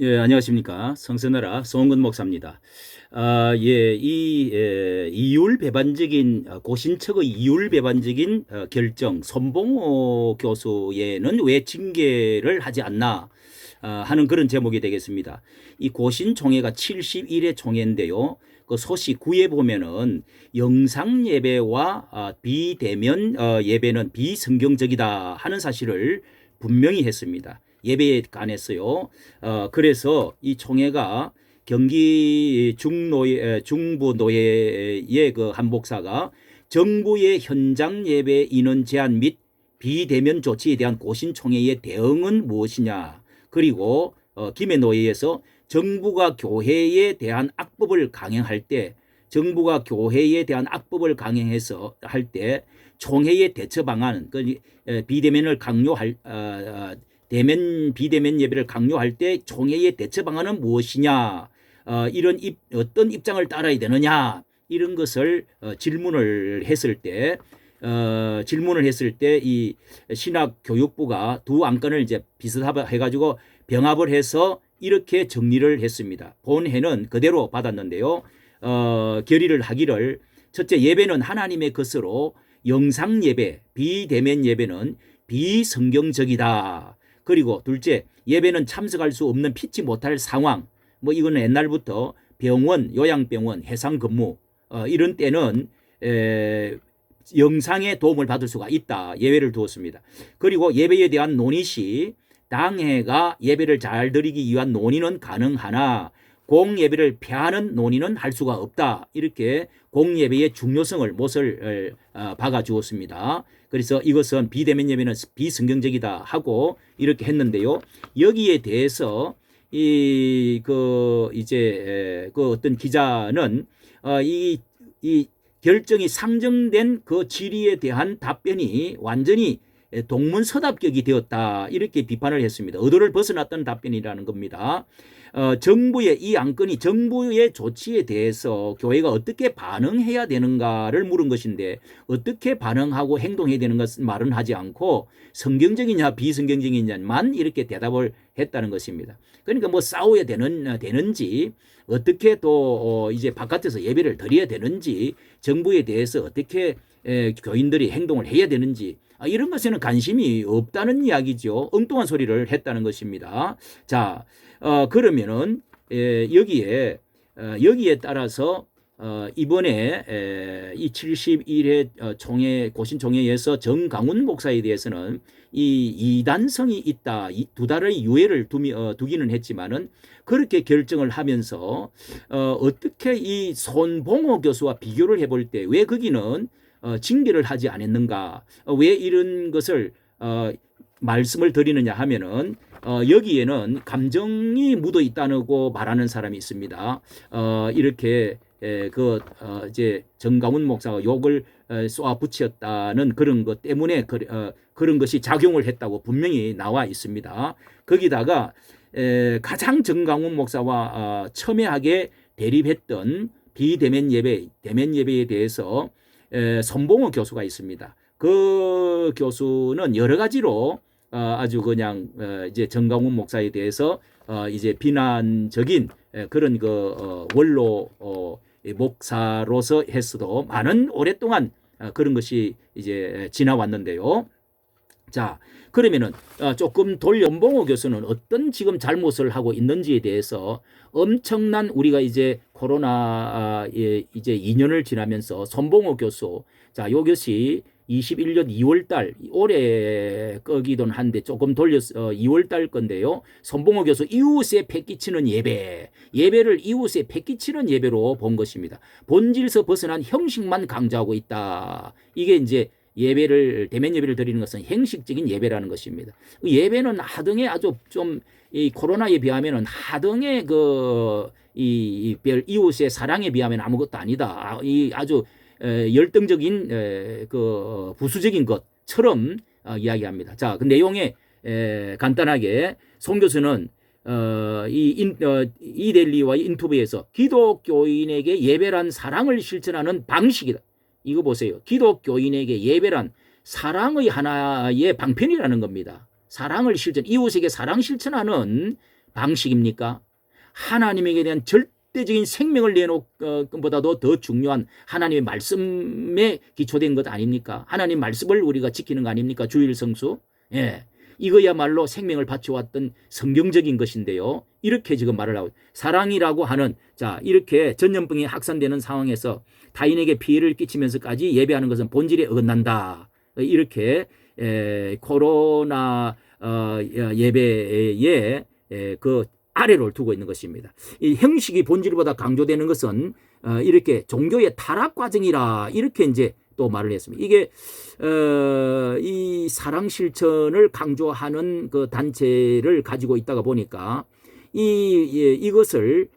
예, 안녕하십니까. 성선나라 송근 목사입니다. 아, 예, 이, 에, 이율 배반적인, 어, 고신척의 이율 배반적인 어, 결정, 손봉호 교수에는 왜 징계를 하지 않나 아, 하는 그런 제목이 되겠습니다. 이 고신 총회가 71회 총회인데요. 그 소식 9에 보면은 영상 예배와 아, 비대면 어, 예배는 비성경적이다 하는 사실을 분명히 했습니다. 예배에 관해서요. 어, 그래서 이 총회가 경기 중노예 중부 노예의 그 한복사가 정부의 현장 예배 인원 제한 및 비대면 조치에 대한 고신 총회의 대응은 무엇이냐? 그리고 어, 김해 노예에서 정부가 교회에 대한 악법을 강행할 때 정부가 교회에 대한 악법을 강행해서 할 때 총회의 대처 방안 그 에, 비대면을 강요할 어, 어, 대면 비대면 예배를 강요할 때 총회의 대처 방안은 무엇이냐 어, 이런 입, 어떤 입장을 따라야 되느냐 이런 것을 어, 질문을 했을 때 어, 질문을 했을 때 이 신학 교육부가 두 안건을 이제 비슷해 가지고 병합을 해서 이렇게 정리를 했습니다. 본회는 그대로 받았는데요. 어, 결의를 하기를 첫째 예배는 하나님의 것으로 영상 예배, 비대면 예배는 비성경적이다. 그리고 둘째 예배는 참석할 수 없는 피치 못할 상황. 뭐 이거는 옛날부터 병원, 요양병원, 해상 근무 어, 이런 때는 에, 영상의 도움을 받을 수가 있다. 예외를 두었습니다. 그리고 예배에 대한 논의 시 당회가 예배를 잘 드리기 위한 논의는 가능하나 공예배를 폐하는 논의는 할 수가 없다. 이렇게 공예배의 중요성을 못을 어, 박아 주었습니다. 그래서 이것은 비대면 예배는 비성경적이다 하고 이렇게 했는데요. 여기에 대해서 이 그 이제 그 어떤 기자는 어, 이, 이 결정이 상정된 그 질의에 대한 답변이 완전히 동문서답격이 되었다 이렇게 비판을 했습니다. 의도를 벗어났던 답변이라는 겁니다. 어, 정부의 이 안건이 정부의 조치에 대해서 교회가 어떻게 반응해야 되는가를 물은 것인데 어떻게 반응하고 행동해야 되는 것은 말은 하지 않고 성경적이냐 비성경적이냐만 이렇게 대답을 했다는 것입니다. 그러니까 뭐 싸워야 되는 되는지 어떻게 또 어, 이제 바깥에서 예배를 드려야 되는지 정부에 대해서 어떻게 에, 교인들이 행동을 해야 되는지 아, 이런 것에는 관심이 없다는 이야기죠. 엉뚱한 소리를 했다는 것입니다. 자, 어, 그러면은 에, 여기에 어, 여기에 따라서 어, 이번에 에, 이 71회 어, 총회 고신 총회에서 정강훈 목사에 대해서는 이 이단성이 있다 이, 두 달의 유예를 두미, 어, 두기는 했지만은 그렇게 결정을 하면서 어, 어떻게 이 손봉호 교수와 비교를 해볼 때 왜 거기는 어, 징계를 하지 않았는가 어, 왜 이런 것을 어, 말씀을 드리느냐 하면은 어, 여기에는 감정이 묻어 있다고 말하는 사람이 있습니다. 어, 이렇게 에, 그 어, 이제 정강훈 목사가 욕을 어, 쏘아 붙였다는 그런 것 때문에 그, 어, 그런 것이 작용을 했다고 분명히 나와 있습니다. 거기다가 에, 가장 정강훈 목사와 어, 첨예하게 대립했던 비대면 예배, 대면 예배에 대해서 에, 손봉호 교수가 있습니다. 그 교수는 여러 가지로 어, 아주 그냥 어, 이제 정강훈 목사에 대해서 어, 이제 비난적인 에, 그런 그 어, 원로 어, 이 목사로서 했어도 많은 오랫동안 어, 그런 것이 이제 지나왔는데요. 자, 그러면은 어, 조금 돌려 봉호 교수는 어떤 지금 잘못을 하고 있는지에 대해서 엄청난 우리가 이제 코로나에 이제 2년을 지나면서 손봉호 교수 자, 요것이 21년 2월 달 올해 거기던 한데 조금 돌려서 어, 2월 달 건데요. 손봉호 교수 이웃에 패끼치는 예배. 예배를 이웃에 패끼치는 예배로 본 것입니다. 본질서 벗어난 형식만 강조하고 있다. 이게 이제 예배를 대면 예배를 드리는 것은 형식적인 예배라는 것입니다. 그 예배는 하등의 아주 좀 이 코로나에 비하면은 하등의 그 이 별 이웃의 사랑에 비하면 아무것도 아니다. 아, 이 아주 에, 열등적인 에, 그 부수적인 것처럼 어, 이야기합니다. 자, 그 내용에 에, 간단하게 송 교수는 어, 이, 인, 어, 이델리와 인투브에서 기독교인에게 예배란 사랑을 실천하는 방식이다. 이거 보세요. 기독교인에게 예배란 사랑의 하나의 방편이라는 겁니다. 사랑을 실천, 이웃에게 사랑 실천하는 방식입니까? 하나님에게 대한 절 대적인 생명을 내놓은 것보다도 더 중요한 하나님의 말씀에 기초된 것 아닙니까? 하나님 말씀을 우리가 지키는 거 아닙니까? 주일 성수. 예. 이거야말로 생명을 바쳐왔던 성경적인 것인데요. 이렇게 지금 말을 하고 사랑이라고 하는 자 이렇게 전염병이 확산되는 상황에서 타인에게 피해를 끼치면서까지 예배하는 것은 본질에 어긋난다. 이렇게 에, 코로나 어, 예배에 에, 그 아래를 두고 있는 것입니다. 이 형식이 본질보다 강조되는 것은 어, 이렇게 종교의 타락 과정이라 이렇게 이제 또 말을 했습니다. 이게 어, 이 사랑 실천을 강조하는 그 단체를 가지고 있다가 보니까 이 예, 이것을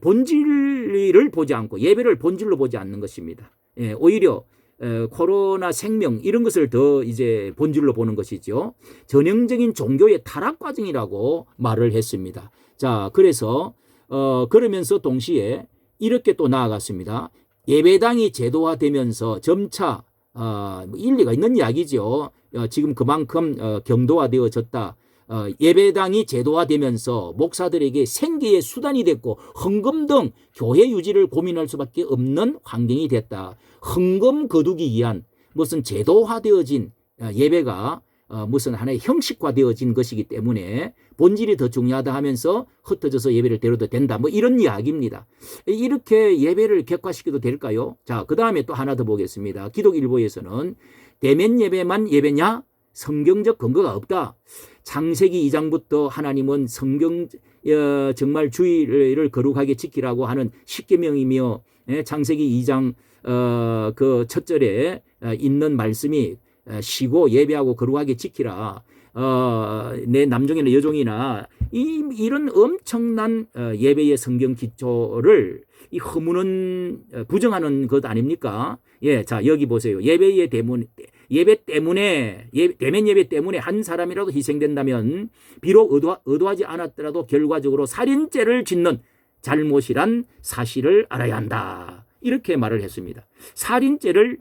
본질을 보지 않고 예배를 본질로 보지 않는 것입니다. 예, 오히려 에, 코로나 생명 이런 것을 더 이제 본질로 보는 것이죠. 전형적인 종교의 타락 과정이라고 말을 했습니다. 자, 그래서 어 그러면서 동시에 이렇게 또 나아갔습니다. 예배당이 제도화되면서 점차 어, 일리가 있는 이야기죠. 어, 지금 그만큼 어, 경도화되어졌다. 어, 예배당이 제도화되면서 목사들에게 생계의 수단이 됐고 헌금 등 교회 유지를 고민할 수밖에 없는 환경이 됐다. 헌금 거두기 위한 무슨 제도화되어진 어, 예배가 어, 무슨 하나의 형식화되어진 것이기 때문에 본질이 더 중요하다 하면서 흩어져서 예배를 드려도 된다. 뭐 이런 이야기입니다. 이렇게 예배를 객관시켜도 될까요? 자, 그 다음에 또 하나 더 보겠습니다. 기독일보에서는 대면 예배만 예배냐? 성경적 근거가 없다. 창세기 2장부터 하나님은 성경 어, 정말 주의를 거룩하게 지키라고 하는 십계명이며 예, 창세기 2장 어, 그 첫절에 어, 있는 말씀이 어, 쉬고 예배하고 거룩하게 지키라. 어, 내 남종이나 여종이나 이, 이런 엄청난 어, 예배의 성경 기초를 이 허무는 어, 부정하는 것 아닙니까? 예, 자 여기 보세요. 예배의 대문 예배 때문에 예, 대면 예배 때문에 한 사람이라도 희생된다면 비록 의도, 의도하지 않았더라도 결과적으로 살인죄를 짓는 잘못이란 사실을 알아야 한다. 이렇게 말을 했습니다. 살인죄를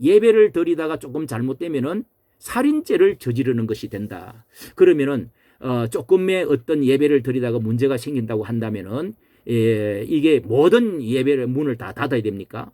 예배를 드리다가 조금 잘못되면은 살인죄를 저지르는 것이 된다. 그러면은 어, 조금의 어떤 예배를 드리다가 문제가 생긴다고 한다면은 예, 이게 모든 예배를 문을 다 닫아야 됩니까?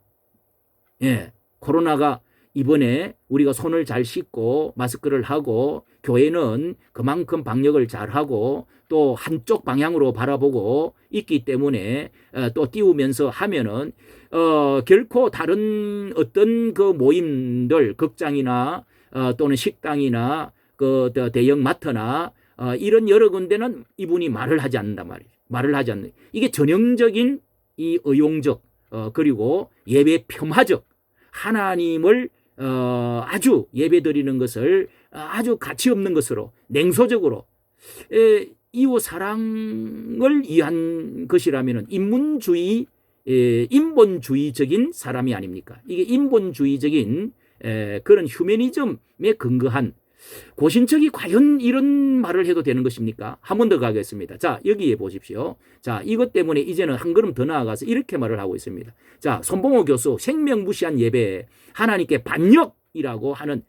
예, 코로나가 이번에 우리가 손을 잘 씻고 마스크를 하고 교회는 그만큼 방역을 잘 하고 또 한쪽 방향으로 바라보고 있기 때문에 어, 또 띄우면서 하면은 어, 결코 다른 어떤 그 모임들 극장이나 어, 또는 식당이나 그 대형 마트나 어, 이런 여러 군데는 이분이 말을 하지 않는단 말이에요. 말을 하지 않는 이게 전형적인 이 의용적 어, 그리고 예배 폄하적 하나님을 어, 아주 예배 드리는 것을 아주 가치 없는 것으로 냉소적으로 에, 이웃 사랑을 위한 것이라면 인문주의 에, 인본주의적인 사람이 아닙니까? 이게 인본주의적인 에, 그런 휴메니즘에 근거한 고신척이 과연 이런 말을 해도 되는 것입니까? 한 번 더 가겠습니다. 자, 여기에 보십시오. 자, 이것 때문에 이제는 한 걸음 더 나아가서 이렇게 말을 하고 있습니다. 자, 손봉호 교수, 생명 무시한 예배, 하나님께 반역이라고 하는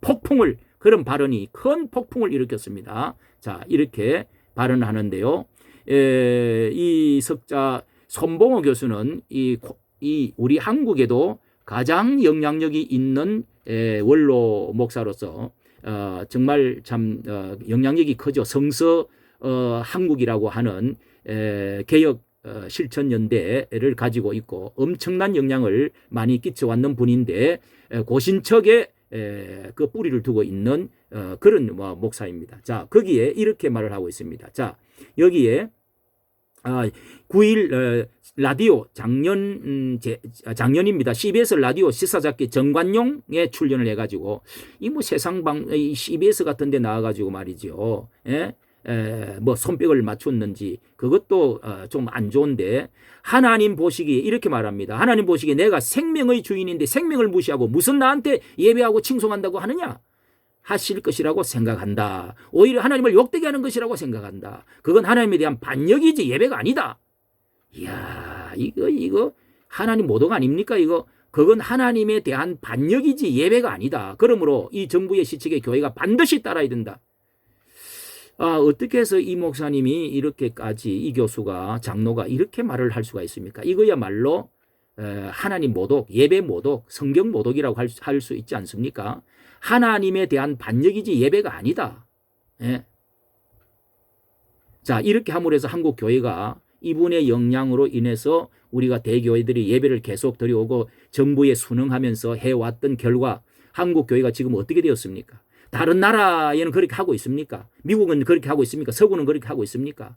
폭풍을, 그런 발언이 큰 폭풍을 일으켰습니다. 자, 이렇게 발언하는데요. 에, 이 석자 손봉호 교수는 이, 이 우리 한국에도 가장 영향력이 있는 에, 원로 목사로서 어, 정말 참 어, 영향력이 크죠. 성서 어, 한국이라고 하는 에, 개혁 어, 실천 연대를 가지고 있고 엄청난 영향을 많이 끼쳐왔는 분인데 에, 고신척에 에, 그 뿌리를 두고 있는 어, 그런 뭐, 목사입니다. 자 거기에 이렇게 말을 하고 있습니다. 자 여기에 아, 9일 어, 라디오 작년 음, 제, 작년입니다. CBS 라디오 시사잡기 정관용에 출연을 해가지고 이 뭐 세상 방 이 CBS 같은데 나와가지고 말이죠. 예? 에, 뭐 손뼉을 맞췄는지 그것도 어, 좀 안 좋은데 하나님 보시기에 이렇게 말합니다. 하나님 보시기에 내가 생명의 주인인데 생명을 무시하고 무슨 나한테 예배하고 칭송한다고 하느냐? 하실 것이라고 생각한다. 오히려 하나님을 욕되게 하는 것이라고 생각한다. 그건 하나님에 대한 반역이지 예배가 아니다. 이야, 이거, 이거, 하나님 모독 아닙니까? 이거, 그건 하나님에 대한 반역이지 예배가 아니다. 그러므로 이 정부의 시책에 교회가 반드시 따라야 된다. 아, 어떻게 해서 이 목사님이 이렇게까지 이 교수가 장로가 이렇게 말을 할 수가 있습니까? 이거야말로 에, 하나님 모독, 예배 모독, 성경 모독이라고 할 수 있지 않습니까? 하나님에 대한 반역이지 예배가 아니다. 예. 자, 이렇게 함으로 해서 한국 교회가 이분의 영향으로 인해서 우리가 대교회들이 예배를 계속 드려오고 정부에 순응하면서 해왔던 결과 한국 교회가 지금 어떻게 되었습니까? 다른 나라에는 그렇게 하고 있습니까? 미국은 그렇게 하고 있습니까? 서구는 그렇게 하고 있습니까?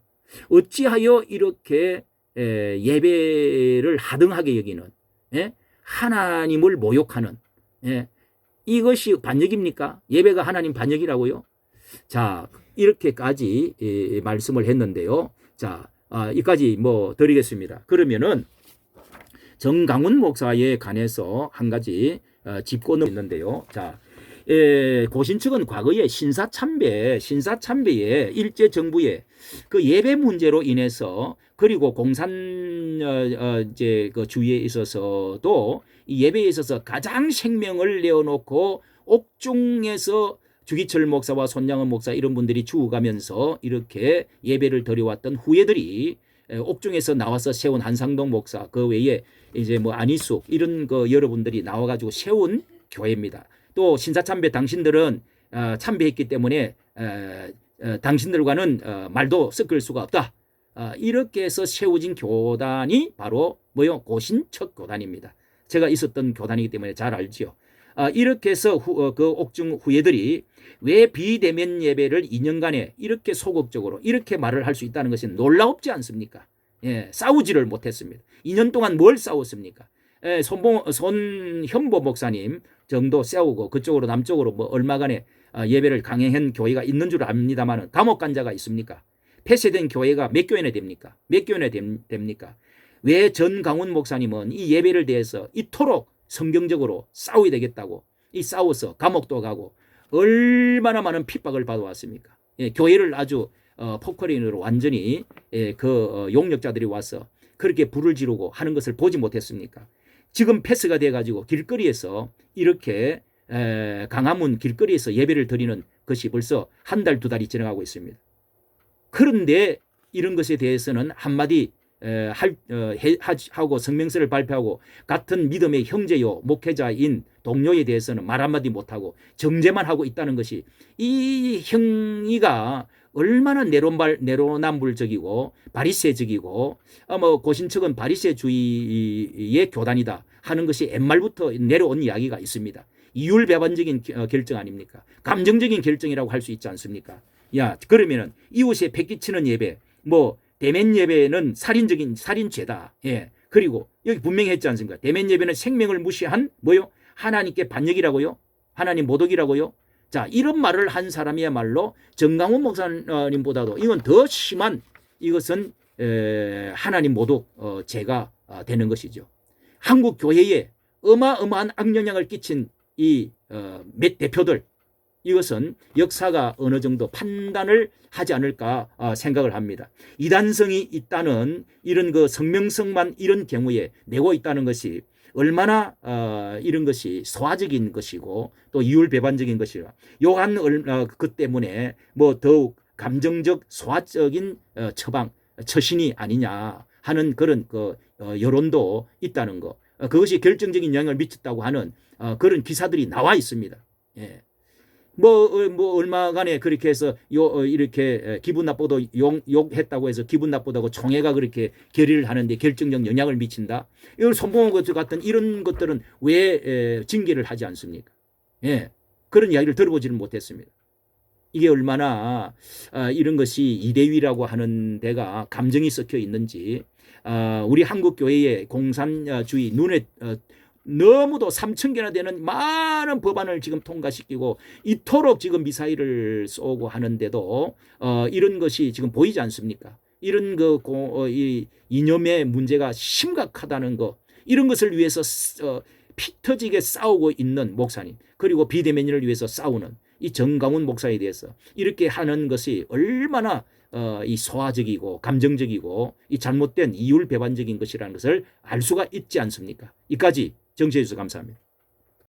어찌하여 이렇게 에, 예배를 하등하게 여기는 예? 하나님을 모욕하는 예? 이것이 반역입니까? 예배가 하나님 반역이라고요? 자 이렇게까지 예, 말씀을 했는데요. 자 아, 이까지 뭐 드리겠습니다. 그러면은 정강훈 목사에 관해서 한 가지 어, 짚고는 있는데요. 자, 에, 고신 측은 과거에 신사 참배, 신사 참배에 일제 정부의 그 예배 문제로 인해서 그리고 공산 어, 어, 이제 그 주의에 있어서도 이 예배에 있어서 가장 생명을 내어놓고 옥중에서 주기철 목사와 손양은 목사 이런 분들이 죽어가면서 이렇게 예배를 드려왔던 후예들이 에, 옥중에서 나와서 세운 한상동 목사 그 외에 이제 뭐 안희숙 이런 그 여러분들이 나와가지고 세운 교회입니다. 또 신사참배 당신들은 어, 참배했기 때문에 어, 어, 당신들과는 어, 말도 섞을 수가 없다. 어, 이렇게 해서 세워진 교단이 바로 뭐요 고신척 교단입니다. 제가 있었던 교단이기 때문에 잘 알지요. 아, 이렇게 해서 후, 어, 그 옥중 후예들이 왜 비대면 예배를 2년간에 이렇게 소극적으로 이렇게 말을 할 수 있다는 것은 놀라웠지 않습니까? 예, 싸우지를 못했습니다. 2년 동안 뭘 싸웠습니까? 예, 손봉, 손현보 목사님 정도 싸우고 그쪽으로 남쪽으로 뭐 얼마간에 아, 예배를 강행한 교회가 있는 줄 압니다만 감옥 간 자가 있습니까? 폐쇄된 교회가 몇 교회나 됩니까? 몇 교회나 됨- 됩니까? 왜 전 강훈 목사님은 이 예배를 대해서 이토록 성경적으로 싸워야 되겠다고 이 싸워서 감옥도 가고 얼마나 많은 핍박을 받아왔습니까? 예, 교회를 아주 어, 포커링으로 완전히 예, 그 어, 용력자들이 와서 그렇게 불을 지르고 하는 것을 보지 못했습니까? 지금 패스가 돼가지고 길거리에서 이렇게 에, 강화문 길거리에서 예배를 드리는 것이 벌써 한 달, 두 달이 지나가고 있습니다. 그런데 이런 것에 대해서는 한마디 에, 할, 어, 해, 하고 성명서를 발표하고 같은 믿음의 형제요 목회자인 동료에 대해서는 말 한마디 못하고 정죄만 하고 있다는 것이 이 형이가 얼마나 내로발 내로남불적이고 바리새적이고 어, 뭐 고신 측은 바리새주의의 교단이다 하는 것이 옛말부터 내려온 이야기가 있습니다. 이율배반적인 어, 결정 아닙니까? 감정적인 결정이라고 할 수 있지 않습니까? 야 그러면은 이웃에 패기치는 예배 뭐 대면 예배는 살인적인 살인죄다. 예. 그리고 여기 분명히 했지 않습니까? 대면 예배는 생명을 무시한 뭐요? 하나님께 반역이라고요? 하나님 모독이라고요? 자, 이런 말을 한 사람이야말로 정강훈 목사님보다도 이건 더 심한 이것은 에, 하나님 어, 죄가 어, 되는 것이죠. 한국 교회에 어마어마한 악영향을 끼친 이 어, 몇 대표들 이것은 역사가 어느 정도 판단을 하지 않을까 어, 생각을 합니다. 이단성이 있다는 이런 그 성명성만 이런 경우에 내고 있다는 것이 얼마나 어, 이런 것이 소화적인 것이고 또 이율배반적인 것이라 요한 어, 그 때문에 뭐 더욱 감정적 소화적인 어, 처방 처신이 아니냐 하는 그런 그 어, 여론도 있다는 거 어, 그것이 결정적인 영향을 미쳤다고 하는 어, 그런 기사들이 나와 있습니다. 예. 뭐, 어, 뭐, 얼마간에 그렇게 해서 요, 어, 이렇게 에, 기분 나쁘도 욕, 욕했다고 해서 기분 나쁘다고 총회가 그렇게 결의를 하는데 결정적 영향을 미친다. 이걸 손봉호 것 같은 이런 것들은 왜 에, 징계를 하지 않습니까? 예. 그런 이야기를 들어보지는 못했습니다. 이게 얼마나 아, 이런 것이 이대위라고 하는 데가 감정이 섞여 있는지 아, 우리 한국 교회의 공산주의 눈에 어, 너무도 3천 개나 되는 많은 법안을 지금 통과시키고 이토록 지금 미사일을 쏘고 하는데도 어, 이런 것이 지금 보이지 않습니까? 이런 그 고, 어, 이 이념의 문제가 심각하다는 거 이런 것을 위해서 쓰- 어, 피 터지게 싸우고 있는 목사님 그리고 비대면을 위해서 싸우는 이 정강훈 목사에 대해서 이렇게 하는 것이 얼마나 어, 이 소화적이고 감정적이고 이 잘못된 이율 배반적인 것이라는 것을 알 수가 있지 않습니까? 이까지 정치해 주셔서 감사합니다.